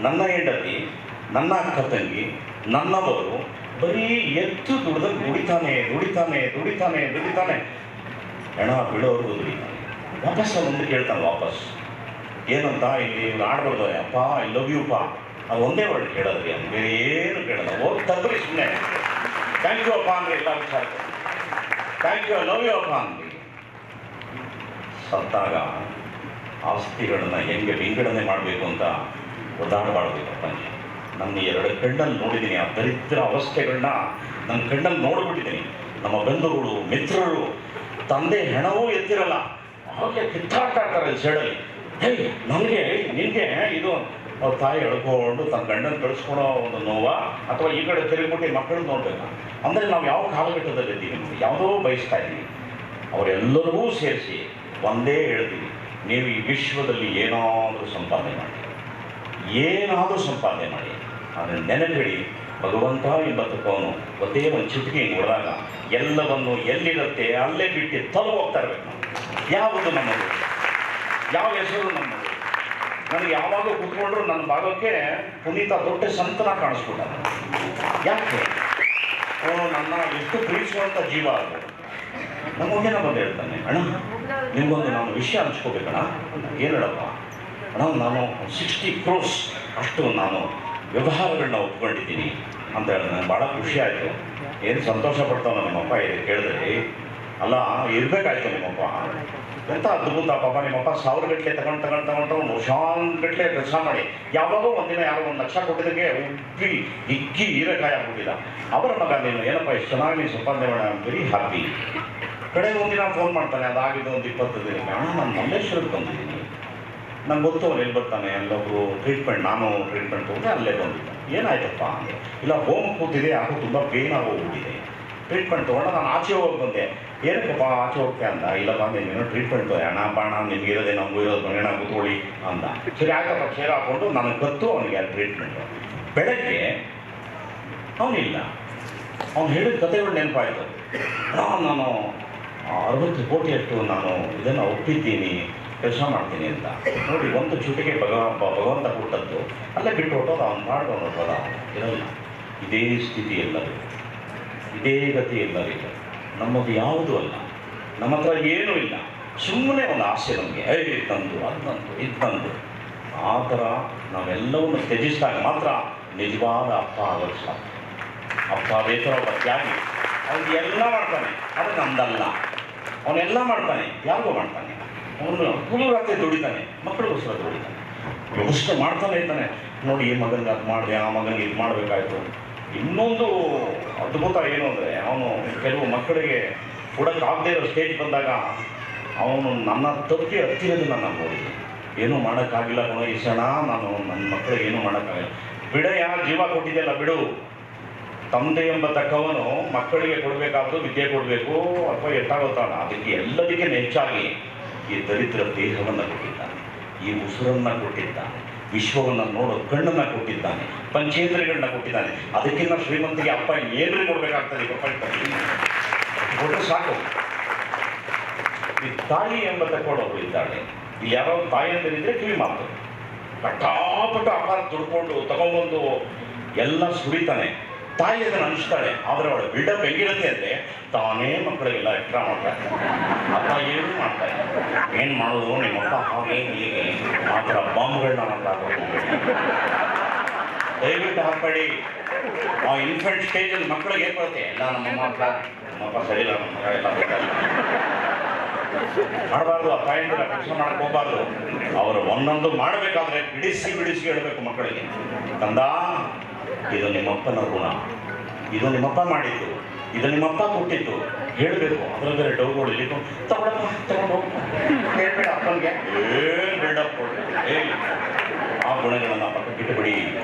ನನ್ನ ಹೆಂಡತಿ, ನನ್ನ ಅಕ್ಕ ತಂಗಿ ನನ್ನವರು ಬರೀ ಎತ್ತು ದುಡ್ದು ದುಡಿತಾನೆ ದುಡಿತಾನೆ ದುಡಿತಾನೆ ದುಡಿತಾನೆ. ಹೆಣ ಬಿಡೋರ್ಗು ದುಡಿತಾನೆ. ವಾಪಸ್ ಮುಂದೆ ಕೇಳ್ತಾನೆ ವಾಪಸ್ ಏನಂತ ಇಲ್ಲಿ ಇವ್ರು ಆಡ್ಬಾರ್ದು ಅಪ್ಪ ಐ ಲವ್ ಯು ಪಾ ಅದು ಒಂದೇ ವರ್ಡ್ ಕೇಳೋದ್ರಿ, ಅದು ಬೇರೆ ಏನು ಕೇಳಲ್ಲ. ಹೋಗಿ ತಗ್ರಿ ಸುಮ್ಮನೆ ಥ್ಯಾಂಕ್ ಯು ಅಪ್ಪ ಅಂದ್ರೆ ಎಲ್ಲ ವಿಚಾರ ಥ್ಯಾಂಕ್ ಯು ಲವ್ ಯು ಅಪ್ಪ ಅಂದ್ರಿ. ಸತ್ತಾಗ ಆಸ್ತಿಗಳನ್ನ ಹೆಂಗೆ ವಿಂಗಡಣೆ ಮಾಡಬೇಕು ಅಂತ ಒದ್ದಾಡಬಾರ್ದು ಪ್ರಪಂಚ. ನನ್ನ ಎರಡು ಕಣ್ಣಲ್ಲಿ ನೋಡಿದ್ದೀನಿ ಆ ದರಿದ್ರ ಅವಸ್ಥೆಗಳನ್ನ ನನ್ನ ಕಣ್ಣಲ್ಲಿ ನೋಡ್ಬಿಟ್ಟಿದ್ದೀನಿ ನಮ್ಮ ಬಂಧುಗಳು, ಮಿತ್ರರು, ತಂದೆ ಹೆಣವೂ ಎತ್ತಿರಲ್ಲ. ಹಾಗೆ ಕಿತ್ತಾಡ್ತಾ ಇರ್ತಾರೆ ಸೈಡಲ್ಲಿ. ಹೇ ನನಗೆ ಇದು ಅವ್ರ ತಾಯಿ ಎಳ್ಕೊಂಡು ತನ್ನ ಗಂಡನ ಕಳಿಸ್ಕೊಳೋ ಒಂದು ನೋವಾ, ಅಥವಾ ಈ ಕಡೆ ತಿರುಗಿಬಿಟ್ಟು ಮಕ್ಕಳು ನೋಡ್ಬೇಕು? ಅಂದರೆ ನಾವು ಯಾವ ಕಾಲಘಟ್ಟದಲ್ಲಿ ಇದ್ದೀವಿ? ಯಾವುದೋ ಬಯಸ್ತಾ ಇದ್ದೀವಿ. ಅವರೆಲ್ಲರಿಗೂ ಸೇರಿಸಿ ಒಂದೇ ಹೇಳ್ತೀವಿ. ನೀವು ಈ ವಿಶ್ವದಲ್ಲಿ ಏನಾದರೂ ಸಂಪಾದನೆ ಮಾಡಿ. ಏನಾದರೂ ಸಂಪಾದನೆ ಮಾಡಿ. ಅದನ್ನು ನೆನಪಿಡಿ, ಭಗವಂತ ಎಂಬತ್ತಕ್ಕವನು ಒಂದೇ ಒಂದು ಚಿಟಿಕೆ ನೋಡಿದಾಗ ಎಲ್ಲವನ್ನು ಎಲ್ಲಿರುತ್ತೆ ಅಲ್ಲೇ ಬಿಟ್ಟು ತಲು ಹೋಗ್ತಾ ಇರಬೇಕು. ಯಾವುದು ನಮ್ಮದು? ಯಾವ ಹೆಸರು ನಮ್ಮದು? ನನಗೆ ಯಾವಾಗ ಕೂತ್ಕೊಂಡ್ರು ನನ್ನ ಭಾಗಕ್ಕೆ ಪುನೀತ ದೊಡ್ಡ ಸಂತನ ಕಾಣಿಸ್ಬಿಟ್ಟ ಯಾಕೆ? ಅವನು ನನ್ನ ಎಷ್ಟು ಪ್ರೀತಿಸುವಂಥ ಜೀವ ಅದು. ನಮಗೇನ ಬಂದು ಹೇಳ್ತಾನೆ, ಅಣ್ಣ, ನಿಮ್ಗೊಂದು ನಾನು ವಿಷಯ ಹಂಚ್ಕೋಬೇಕಣ್ಣ. ಏನು ಹೇಳಪ್ಪ? ಅಣ್ಣ, ನಾನು ಸಿಕ್ಸ್ಟಿ ಕ್ರೋಸ್ ಅಷ್ಟು ನಾನು ವ್ಯವಹಾರಗಳನ್ನ ಒಪ್ಕೊಂಡಿದ್ದೀನಿ. ಅಂತ ಹೇಳಿದ್ರೆ ನನಗೆ ಭಾಳ ಖುಷಿ ಆಯಿತು. ಏನು ಸಂತೋಷ ಪಡ್ತಾವ ನಮ್ಮಪ್ಪ ಇದು ಕೇಳಿದ್ರೆ, ಅಲ್ಲ, ಇರಬೇಕಾಯ್ತು ನಿಮ್ಮಪ್ಪ. ಎಂಥ ಅದ್ಭುತ ಪಾಪ ನಿಮ್ಮಪ್ಪ ಸಾವಿರ ಗಟ್ಟಲೆ ತಗೊಂಡು ತಗೊಂಡು ತಗೊಂಡು ಒಂದು ವರ್ಷಾನ್ಗಟ್ಲೆ ಕೆಲಸ ಮಾಡಿ. ಯಾವಾಗೋ ಒಂದಿನ ಯಾರೋ ಒಂದು ಲಕ್ಷ ಕೊಟ್ಟಿದ್ದಕ್ಕೆ ಉಬ್ಬಿ ಇಕ್ಕಿ ಹೀರೆಕಾಯಿ ಆಗ್ಬಿಟ್ಟಿಲ್ಲ. ಅವರ ಮಗ ನೀನು, ಏನಪ್ಪ ಎಷ್ಟು ಚೆನ್ನಾಗಿ ನೀನು ಸಂಪಾದನೆ ಮಾಡ ವೆರಿ ಹ್ಯಾಪಿ ಕಡೆ ಒಂದಿನ ಫೋನ್ ಮಾಡ್ತಾನೆ, ಅದಾಗಿದ್ದು ಒಂದು ಇಪ್ಪತ್ತು ದಿನ. ನಾನು ಮಲ್ಲೇಶ್ವರಕ್ಕೆ ಬಂದಿದ್ದೀನಿ. ನಂಗೆ ಗೊತ್ತು, ಅವ್ನು ಎಲ್ಲಿ ಬರ್ತಾನೆ ಅಲ್ಲೊಬ್ರು ಟ್ರೀಟ್ಮೆಂಟ್ ನಾನು ಟ್ರೀಟ್ಮೆಂಟ್ ತೊಗೊಂಡೆ, ಅಲ್ಲೇ ಬಂದಿದ್ದೆ. ಏನಾಯ್ತಪ್ಪ ಇಲ್ಲ ಹೋಮ್ ಕೂತಿದೆ, ಯಾಕೋ ತುಂಬ ಪೇನ್ ಆಗೋಗ್ಬಿಟ್ಟಿದೆ. ಟ್ರೀಟ್ಮೆಂಟ್ ತೊಗೊಂಡು ನಾನು ಆಚೆ ಹೋಗಿ ಬಂದೆ. ಏನಕ್ಕಪ್ಪ ಆಚೆ ಹೋಗ್ತೆ ಅಂದ ಇಲ್ಲಪ್ಪ ನೀನೇನೋ ಟ್ರೀಟ್ಮೆಂಟ್ ಅಣ್ಣ ಬಾಣ ನಿಮ್ಗೆ ಇರೋದೇ ನಮಗೂ ಇರೋದು ಬಂಗಣ ಕೂತ್ಕೊಳ್ಳಿ ಅಂತ. ಸರಿ ಆಯ್ತಪ್ಪ ಕ್ಷೇರ ಹಾಕೊಂಡು ನನಗೆ ಗೊತ್ತು ಅವನಿಗೆ ಟ್ರೀಟ್ಮೆಂಟು ಬೆಳಗ್ಗೆ ಅವನಿಲ್ಲ. ಅವ್ನು ಹೇಳಿದ ಕಥೆಗಳು ನೆನಪಾಯಿತು. ನಾನು ಅರವತ್ತು ಕೋಟಿಯಷ್ಟು ನಾನು ಇದನ್ನು ಒಪ್ಪಿದ್ದೀನಿ, ಕೆಲಸ ಮಾಡ್ತೀನಿ ಅಂತ. ನೋಡಿ, ಒಂದು ಚುಟಿಗೆ ಭಗ ಭಗವಂತ ಕೊಟ್ಟದ್ದು, ಅಲ್ಲೇ ಬಿಟ್ಟು ಹೊಟ್ಟೋದು ಅವ್ನು ಮಾಡ್ಕೊಂಡು ಹೊಟ್ಟೋದ ಇರಲ್ಲ. ಇದೇ ಸ್ಥಿತಿ ಎಲ್ಲರೂ ಇದೇ ಗತಿ ಎಲ್ಲರಿಗೂ. ನಮ್ಮದು ಯಾವುದೂ ಅಲ್ಲ. ನಮ್ಮ ಹತ್ರ ಏನೂ ಇಲ್ಲ. ಸುಮ್ಮನೆ ಒಂದು ಆಸೆ ನಮಗೆ ಐ ತಂದು, ಅದು ತಂದು, ಇದು ತಂದು. ಆ ಥರ ನಾವೆಲ್ಲವನ್ನು ತ್ಯಜಿಸಿದಾಗ ಮಾತ್ರ ನಿಜವಾದ ಅಪ್ಪ ಆಗೋದು ಸಾಧ್ಯ. ಅಪ್ಪ ಬೇಕರ ಒಬ್ಬ ತ್ಯಾಗಿ, ಅವ್ನು ಎಲ್ಲ ಮಾಡ್ತಾನೆ. ಅದು ನಮ್ದಲ್ಲ. ಅವನೆಲ್ಲ ಮಾಡ್ತಾನೆ. ಯಾರಿಗೋ ಮಾಡ್ತಾನೆ. ಅವನು ರಾತ್ರಿ ದುಡಿತಾನೆ. ಮಕ್ಕಳಿಗೋಸ್ಕರ ದುಡಿತಾನೆ. ಯೋಚನೆ ಮಾಡ್ತಾನೆ ಇರ್ತಾನೆ. ನೋಡಿ ಈ ಮಗನಿಗೆ ಅದು ಮಾಡಿದೆ, ಆ ಮಗನಿಗೆ ಇದು ಮಾಡಬೇಕಾಯ್ತು. ಇನ್ನೊಂದು ಅದ್ಭುತ ಏನು ಅಂದರೆ ಅವನು ಕೆಲವು ಮಕ್ಕಳಿಗೆ ಕೊಡೋಕ್ಕಾಗದೇ ಇರೋ ಸ್ಟೇಜ್ ಬಂದಾಗ ಅವನು ನನ್ನ ತಪ್ಪಿ ಹತ್ತಿರೋದನ್ನ ನಾನು ನೋಡಿದ್ದೆ ಏನೂ ಮಾಡೋಕ್ಕಾಗಿಲ್ಲ ಕಣೋ ಈ ಕ್ಷಣ ನಾನು ನನ್ನ ಮಕ್ಕಳಿಗೆ ಏನೂ ಮಾಡೋಕ್ಕಾಗಿಲ್ಲ. ಯಾರು ಜೀವ ಕೊಟ್ಟಿದ್ದೆಲ್ಲ ಬಿಡು. ತಂದೆ ಎಂಬ ತಕ್ಕವನು ಮಕ್ಕಳಿಗೆ ಕೊಡಬೇಕಾದ್ರು ವಿದ್ಯೆ ಕೊಡಬೇಕು ಅಥವಾ ಎಷ್ಟಾಗುತ್ತಾನ ಅದಕ್ಕೆ ಎಲ್ಲದಕ್ಕೆ ಹೆಚ್ಚಾಗಿ ಈ ದರಿದ್ರ ದೇಹವನ್ನು ಕೊಟ್ಟಿದ್ದಾನೆ. ಈ ಉಸಿರನ್ನು ಕೊಟ್ಟಿದ್ದಾನೆ. ವಿಶ್ವವನ್ನು ನೋಡೋ ಕಣ್ಣನ್ನು ಕೊಟ್ಟಿದ್ದಾನೆ, ಪಂಚೇಂದ್ರಿಯಗಳನ್ನ ಕೊಟ್ಟಿದ್ದಾನೆ. ಅದಕ್ಕಿಂತ ಶ್ರೀಮಂತಿಗೆ ಅಪ್ಪ ಏನ್ರಿ ಕೊಡಬೇಕಾಗ್ತದೆ ಕೊಟ್ಟು ಕೊಟ್ಟರೆ ಸಾಕು. ಈ ತಾಯಿ ಎಂಬ ತಕ್ಕೊಳ್ಳೋರು ಇದ್ದಾಳೆ. ಇಲ್ಲಿ ಯಾರೋ ತಾಯಿ ಇದ್ರೆ ಕಿವಿ ಮಾತು. ಕಟ್ಟಾಪಟ್ಟು ಆಹಾರ ದುಡ್ಕೊಂಡು ತಗೊಂಡ್ಬಂದು ಎಲ್ಲ ಸುರಿತಾನೆ. ತಾಯಿ ಅದನ್ನು ಅನಿಸ್ತಾಳೆ ಆದರೆ ಅವಳ ಬಿಲ್ಡಪ್ ಹೆಂಗಿರುತ್ತೆ ಅಂದರೆ ತಾನೇ ಮಕ್ಕಳಿಗೆಲ್ಲ ಎಕ್ಸ್ಟ್ರಾ ಮಾಡ್ತಾರೆ. ಅಪ್ಪ ಏನು ಮಾಡ್ತಾರೆ ಏನು ಮಾಡೋದು? ನಿಮ್ಮಪ್ಪ ಹಾಗೆ ಹೀಗೆ. ಆ ಥರ ಬಾಂಬ್ಗಳನ್ನ ಮಾಡ್ತಾರೆ ದಯವಿಟ್ಟು ಹಾಕಬೇಡಿ. ಆ ಇನ್ಫೆಂಟ್ ಸ್ಟೇಜಲ್ಲಿ ಮಕ್ಕಳಿಗೆ ಏನು ಬರುತ್ತೆ? ಎಲ್ಲ ನಮ್ಮಮ್ಮ ಅಂತ ನಮ್ಮಪ್ಪ ಸರಿ ಇಲ್ಲ ನಮ್ಮ ಮಗ ಎಲ್ಲ ಮಾಡಬಾರ್ದು, ಆ ಪಾಯಿಂಟ್ ಕೆಲಸ ಮಾಡಕ್ ಹೋಗ್ಬಾರ್ದು. ಅವರು ಒಂದೊಂದು ಮಾಡಬೇಕಾದ್ರೆ ಬಿಡಿಸಿ ಬಿಡಿಸಿ ಹೇಳಬೇಕು ಮಕ್ಕಳಿಗೆ. ತಂದ ಇದು ನಿಮ್ಮಪ್ಪನ ಗುಣ. ಇದು ನಿಮ್ಮಪ್ಪ ಮಾಡಿದ್ದು. ಇದು ನಿಮ್ಮಪ್ಪ ಕೊಟ್ಟಿದ್ದು. ಹೇಳಬೇಕು. ಅದ್ರ ಬೇರೆ ಡೌಗಳು ಇಲ್ಲಿ ತಗೊಳಪ್ಪ ತಗೊಂಡು ಹೇಳ್ಬೇಡ ಅಪ್ಪನಿಗೆ. ಬಿಲ್ಡಪ್ ಆ ಗುಣಗಳನ್ನು ಪಕ್ಕ ಬಿಟ್ಟುಬಿಡಿ.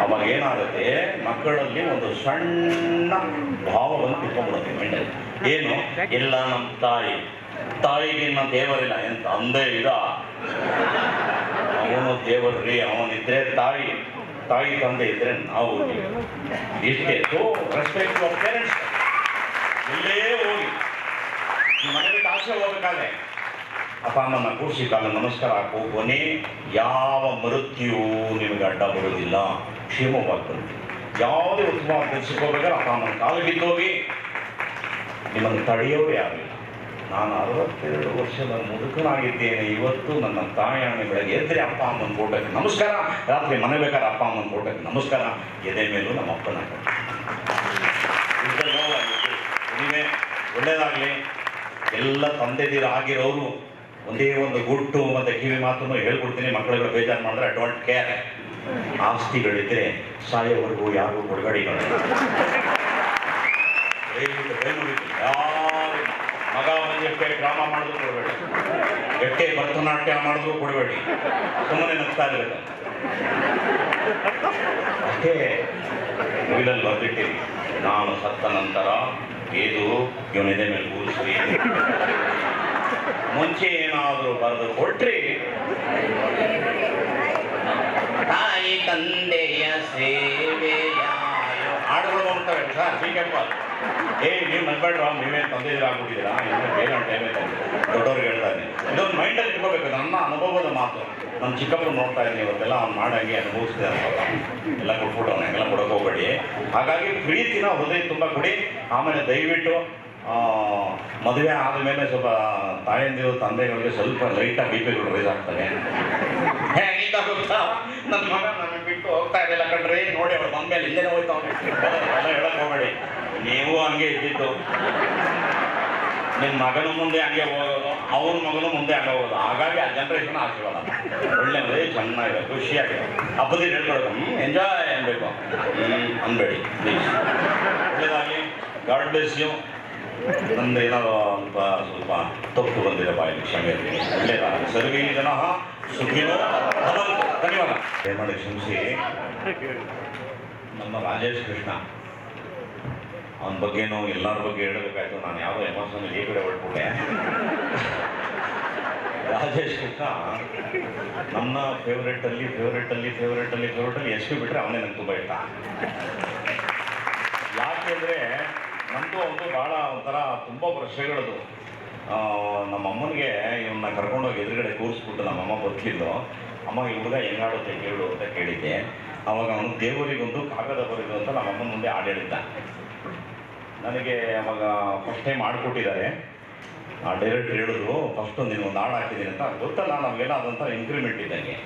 ಅವಾಗ ಏನಾಗುತ್ತೆ? ಮಕ್ಕಳಲ್ಲಿ ಒಂದು ಸಣ್ಣ ಭಾವವನ್ನು ಇಟ್ಕೊಂಡ್ಬಿಡುತ್ತೆ ಮೈಂಡಲ್ಲಿ. ಏನು? ಎಲ್ಲ ನಮ್ಮ ತಾಯಿ. ತಾಯಿಗೆ ನಮ್ಮ ದೇವರಿಲ್ಲ. ಎಂತ, ಅಂದೇ ಇದ. ಅವನು ದೇವರ್ರಿ ಅವನಿದ್ರೆ ತಾಯಿ. ತಾಯಿ ತಂದೆ ಇದ್ರೆ ನಾವು ಇಷ್ಟೇ. ಸೋ ರೆಸ್ಪೆಕ್ಟ್ ಯುವರ್ ಪೇರೆಂಟ್ಸ್ ಎಲ್ಲೇ ಹೋಗಿ. ನಿಮ್ಮ ಮನೆ ಬಿಟ್ಟು ಆಚೆ ಹೋಗ್ಬೇಕಾದ್ರೆ ಅಪ್ಪ, ಅಮ್ಮನ ಕೂರಿಸಿ ಕಾಲ ನಮಸ್ಕಾರ ಹಾಕು. ಕೊನೆ ಯಾವ ಮೃತ್ಯು ನಿಮಗೆ ಅಡ್ಡ ಬರೋದಿಲ್ಲ ಕ್ಷೇಮವಾಗಿ ಬರುತ್ತೆ. ಯಾವುದೇ ಉತ್ತಮವಾಗಿ ಕೆಲಸಕ್ಕೆ ಹೋಗ್ಬೇಕಾದ್ರೆ ಅಪ್ಪ, ಅಮ್ಮನ ಕಾಲು ಬಿದ್ದೋಗಿ ನಿಮ್ಮನ್ನು ತಡೆಯೋರು ಯಾರಿಲ್ಲ ನಾನು ಅರವತ್ತೆರಡು ವರ್ಷದ ಮುದುಕನಾಗಿದ್ದೇನೆ. ಇವತ್ತು ನನ್ನ ತಾಯಿಯಾಣೆ ಬೆಳಗ್ಗೆ ಎದ್ದರೆ ಅಪ್ಪ ಅಮ್ಮನ ಫೋಟೋಕ್ಕೆ ನಮಸ್ಕಾರ. ರಾತ್ರಿ ಮನೆ ಬೇಕಾದ್ರೆ ಅಪ್ಪ ಅಮ್ಮನ ಫೋಟೋಕ್ಕೆ ನಮಸ್ಕಾರ. ಎದೆ ಮೇಲೂ ನಮ್ಮ ಅಪ್ಪನ ನೀವೇ ಒಳ್ಳೇದಾಗಲಿ ಎಲ್ಲ ತಂದೆದಿರ ಆಗಿರೋರು ಒಂದೇ ಒಂದು ಗುಟ್ಟು ಮತ್ತು ಕಿವಿ ಮಾತನ್ನು ಹೇಳ್ಕೊಡ್ತೀನಿ. ಮಕ್ಕಳುಗಳು ಬೇಜಾರು ಮಾಡಿದ್ರೆ ಡೋಂಟ್ ಕೇರ್ ಆಸ್ತಿಗಳಿದ್ರೆ ಸಾಯೋವರೆಗೂ ಯಾರು ಕೊಡಗಡಿಗಳು ಯಾವ ಮಗ ಎಷ್ಟೇ ಡ್ರಾಮಾ ಮಾಡಿದ್ರು ಕೊಡಬೇಡಿ. ಎಷ್ಟೇ ಭರತನಾಟ್ಯ ಮಾಡಿದ್ರು ಕೊಡಬೇಡಿ. ಸುಮ್ಮನೆ ನಗ್ತಾ ಇರಬೇಕು ಅಷ್ಟೇ ಮುಗಿದಲ್ಲಿ ಬರ್ಬಿಟ್ಟಿರಿ ನಾನು ಸತ್ತ ನಂತರ ಇದು ಇವನಿದೆ ಮೇಲೆ ಕೂರಿಸಿ ಮುಂಚೆ ಏನಾದರೂ ಬರೆದು ಕೊಟ್ರಿ. ತಾಯಿ ತಂದೆಯ ಸೇವೆಯ ಹಾಡುಗಳು ಹೋಗ್ತವೆ ಸರ್. ಹೀಗೆಪ್ಪ ಏ ನೀವು ನಗ್ಬೇಡ್ರ ನೀವೇ ತಂದೆದಿರ ಆಗ್ಬಿಟ್ಟಿದ್ದೀರಾ? ಏನೋ ಟೈಮ್ ಐತೆ ದೊಡ್ಡವ್ರಿಗೆ ಹೇಳ್ತಾನೆ ಇದೊಂದು ಮೈಂಡಲ್ಲಿ ಇಟ್ಕೋಬೇಕು ನನ್ನ ಅನುಭವದ ಮಾತು. ನಮ್ಮ ಚಿಕ್ಕಪ್ಪನ ನೋಡ್ತಾ ಇದ್ದೀನಿ ಇವತ್ತೆಲ್ಲ ಅವ್ನು ಮಾಡಂಗೆ ಅನುಭವಿಸ್ತಿದ್ದಾನೆ. ಎಲ್ಲ ಕೊಟ್ಬಿಟ್ಟು ಅವ್ನು ಎಲ್ಲ ಕೊಡಕ್ಕೆ ಹೋಗಬೇಡಿ. ಹಾಗಾಗಿ ಪ್ರೀತಿನ ಹೃದಯ ತುಂಬ ಕೊಡಿ. ಆಮೇಲೆ ದಯವಿಟ್ಟು ಮದುವೆ ಆದಮೇಲೆ ಸ್ವಲ್ಪ ತಾಯಂದಿರು, ತಂದೆಗಳಿಗೆ ಸ್ವಲ್ಪ ಲೈಟಾಗಿ ಬಿ ಪಿಗಳು ರೈಸ್ ಗೊತ್ತಾ? ನನ್ನ ಮಗ ನನ್ನ ಬಿಟ್ಟು ಹೋಗ್ತಾ ಇರಲಿಲ್ಲ ಕಣ್ರಿ. ನೋಡಿ ಅವ್ರು ಬಂದ ಮೇಲೆ ಇಲ್ಲೇ ಹೋಯ್ತವನೆ ಎಲ್ಲ ಹೇಳಕ್ ಹೋಗಬೇಡಿ. ನೀವು ಹಂಗೆ ಇದ್ದಿದ್ದು ನಿಮ್ಮ ಮಗನ ಮುಂದೆ ಹಂಗೆ ಹೋಗೋದು, ಅವ್ರ ಮಗನು ಮುಂದೆ ಹಂಗೆ ಹೋಗೋದು. ಹಾಗಾಗಿ ಆ ಜನ್ರೇಷನ್ ಆಶೀರ್ವಾದ ಒಳ್ಳೆ ಮದುವೆ, ಚೆನ್ನಾಗಿದೆ, ಖುಷಿಯಾಗಿದೆ. ಅಪ್ಪದಿ ಹ್ಞೂ ಎಂಜಾಯ್ ಅನ್ಬೇಕು. ಹ್ಞೂ ಅನ್ಬೇಡಿ ಪ್ಲೀಸ್ ಒಳ್ಳೇದಾಗಿ ಗಾಡ್ ಬ್ಲೆಸ್ ಯು ನಂದು ಏನಾದ್ರು ಸ್ವಲ್ಪ ಸ್ವಲ್ಪ ತಪ್ಪು ಬಂದಿದೆ ಬಾಯಿ ಕ್ಷಮೆ ಒಳ್ಳೇದಾಗಿ ಸರ್ವಿ ಜನ ಸುಖಿನೋ ಧನ್ಯವಾದ ಧನ್ಯವಾದ. ಮಾಡಿ ಕ್ಷಮಿಸಿ. ನಮ್ಮ ರಾಜೇಶ್ ಕೃಷ್ಣ. ಅವನ ಬಗ್ಗೆನೂ ಎಲ್ಲರ ಬಗ್ಗೆ ಹೇಳಬೇಕಾಯ್ತು. ನಾನು ಯಾವ ಎಮೋಷನ್ ಈ ಕಡೆ ಹೊರಟ್ಬಿಟ್ಟೆ ರಾಜೇಶ್ ಕೃಷ್ಣ ನನ್ನ ಫೇವ್ರೇಟಲ್ಲಿ ಫೇವ್ರೇಟಲ್ಲಿ ಫೇವ್ರೇಟಲ್ಲಿ ಫೇವ್ರೇಟಲ್ಲಿ ಎಷ್ಟು ಬಿಟ್ಟರೆ ಅವನೇ ನಂಗೆ ತುಂಬ ಇಷ್ಟ. ಯಾಕೆಂದರೆ ನಮ್ಮದು ಒಂದು ಭಾಳ ಒಂಥರ ತುಂಬ ವರ್ಷಗಳದು. ನಮ್ಮ ಅಮ್ಮನಿಗೆ ಇವನ್ನ ಕರ್ಕೊಂಡೋಗಿ ಎದುರುಗಡೆ ಕೂರಿಸ್ಬಿಟ್ಟು ನಮ್ಮಮ್ಮ ಬರ್ತಿದ್ದು ಅಮ್ಮ, ಈ ಹುಡುಗ ಹೆಂಗಾಡುತ್ತೆ ಕೇಳು ಅಂತ ಕೇಳಿದ್ದೆ. ಅವಾಗ ಅವನು ದೇವರಿಗೊಂದು ಕಾಗದ ಬರೆದು ಅಂತ ನಮ್ಮ ಅಮ್ಮನ ಮುಂದೆ ಹಾಡು ನನಗೆ ಅವಾಗ ಫಸ್ಟ್ ಟೈಮ್ ಆಡ್ಕೊಟ್ಟಿದ್ದಾರೆ ಆ ಡೈರೆಕ್ಟರ್ ಹೇಳಿದ್ರು, ಫಸ್ಟ್ ನೀನು ಒಂದು ಹಾಡು ಹಾಕಿದ್ದೀನಿ ಅಂತ. ಗೊತ್ತಲ್ಲ ನಮಗೆಲ್ಲ ಅದೊಂಥರ ಇನ್ಕ್ರಿಮೆಂಟ್ ಇದ್ದಂಗೆ.